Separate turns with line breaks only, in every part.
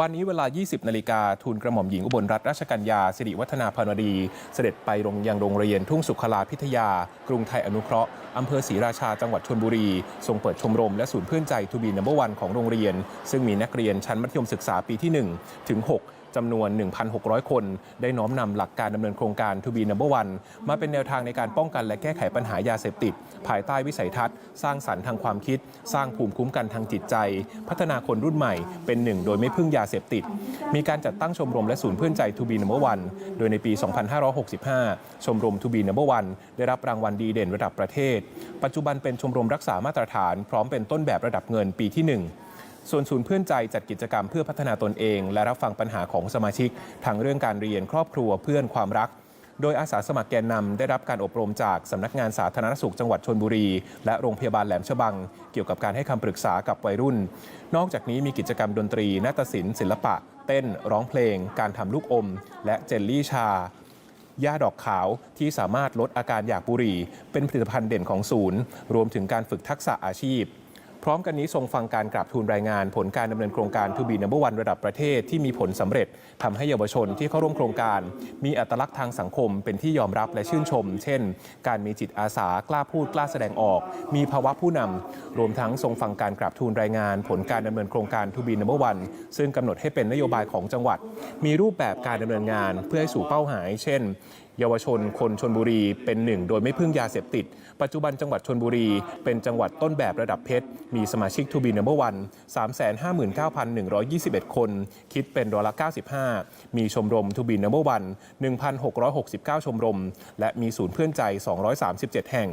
วันนี้เวลา 20 นาฬิกาทูลกระหม่อมหญิงอุบลรัตนราชกัญญาสิริวัฒนาพานวดี เสด็จไปโรงยังโรงเรียนทุ่งสุขลาพิทยา กรุงไทยอนุเคราะห์อำเภอศรีราชาจังหวัดชลบุรี ทรงเปิดชมรมและศูนย์เพื่อนใจทูบีนัมเบอร์วันของโรงเรียน ซึ่งมีนักเรียนชั้นมัธยมศึกษาปีที่ 1 ถึง 6 จำนวน 1,600 คน ได้น้อมนำหลักการดำเนินโครงการ To be number one มาเป็นแนวทางในการป้องกันและแก้ไขปัญหายาเสพติด ภายใต้วิสัยทัศน์ สร้างสรรค์ทางความคิด สร้างภูมิคุ้มกันทางจิตใจ พัฒนาคนรุ่นใหม่เป็นหนึ่งโดยไม่พึ่งยาเสพติด มีการจัดตั้งชมรมและศูนย์เพื่อนใจ To be number one โดยในปี 2565 ชมรม To be number one ได้รับรางวัลดีเด่นระดับประเทศ ปัจจุบันเป็นชมรมรักษามาตรฐาน พร้อมเป็นต้นแบบระดับเงินปีที่หนึ่ง ส่วนศูนย์เพื่อนใจจัดกิจกรรมเพื่อพัฒนาตนเอง และรับฟังปัญหาของสมาชิกทั้งเรื่องการเรียนครอบครัวเพื่อนความรัก โดยอาสาสมัครแกนนำได้รับการอบรมจากสำนักงานสาธารณสุขจังหวัดชนบุรี และโรงพยาบาลแหลมฉบัง เกี่ยวกับการให้คำปรึกษากับวัยรุ่น นอกจากนี้มีกิจกรรมดนตรีนาฏศิลป์ศิลปะ เต้น ร้องเพลง การทำลูกอม และเจลลี่ชายาดอกขาวที่สามารถลดอาการอยากบุหรี่ เป็นผลิตภัณฑ์เด่นของศูนย์ รวมถึงการฝึกทักษะอาชีพ พร้อมกันนี้ทรงฟังการกราบทูลรายงาน ผลการดำเนินโครงการทูบีนัมเบอร์วันระดับประเทศที่มีผลสำเร็จทำให้เยาวชนที่เข้าร่วมโครงการ มีอัตลักษณ์ทางสังคมเป็นที่ยอมรับและชื่นชม เช่น การมีจิตอาสากล้าพูดกล้าแสดงออก มีภาวะผู้นำรวมทั้งทรงฟังการกราบทูลรายงาน ผลการดำเนินโครงการทูบีนัมเบอร์วันซึ่งกำหนดให้เป็นนโยบายของจังหวัด มีรูปแบบการดำเนินงานเพื่อให้สู่เป้าหมาย เช่น เยาวชนคนชนบุรีเป็นหนึ่งโดยไม่พึ่งยาเสพติด ปัจจุบันจังหวัดชนบุรี เป็นจังหวัดต้นแบบระดับเพชร มีสมาชิกทูบีนัมเบอร์วัน359,121 คน คิดเป็นร้อยละ 95 มีชมรมทูบีนัมเบอร์วัน1,669 ชมรม และมีศูนย์เพื่อนใจ 237 แห่ง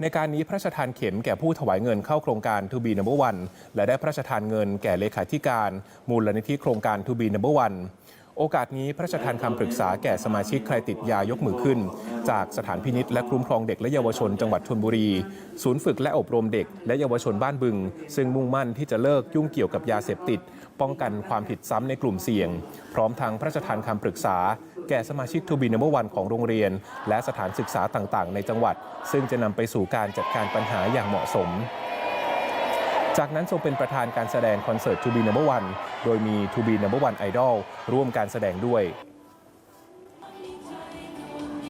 ในการนี้พระราชทานเข็มแก่ผู้ถวายเงินเข้าโครงการ To be number one และได้พระราชทานเงินแก่เลขาธิการ มูลนิธิโครงการ To be number one โอกาสนี้พระราชทานคำปรึกษาแก่สมาชิกใครติดยายกมือขึ้น จากสถานพินิษและคุ้มครองเด็กและเยาวชนจังหวัดชลบุรี ศูนย์ฝึกและอบรมเด็กและเยาวชนบ้านบึง ซึ่งมุ่งมั่นที่จะเลิกยุ่งเกี่ยวกับยาเสพติด ป้องกันความผิดซ้ำในกลุ่มเสี่ยง พร้อมทั้งพระราชทานคำปรึกษา แก่สมาชิกทูบีนัมเบอร์วันของโรงเรียน และสถานศึกษาต่างๆ ในจังหวัด ซึ่งจะนำไปสู่การจัดการปัญหาอย่างเหมาะสม จากนั้นทรงเป็นประธานการแสดงคอนเสิร์ต To be number one โดยมี To be number one idol ร่วมการแสดงด้วย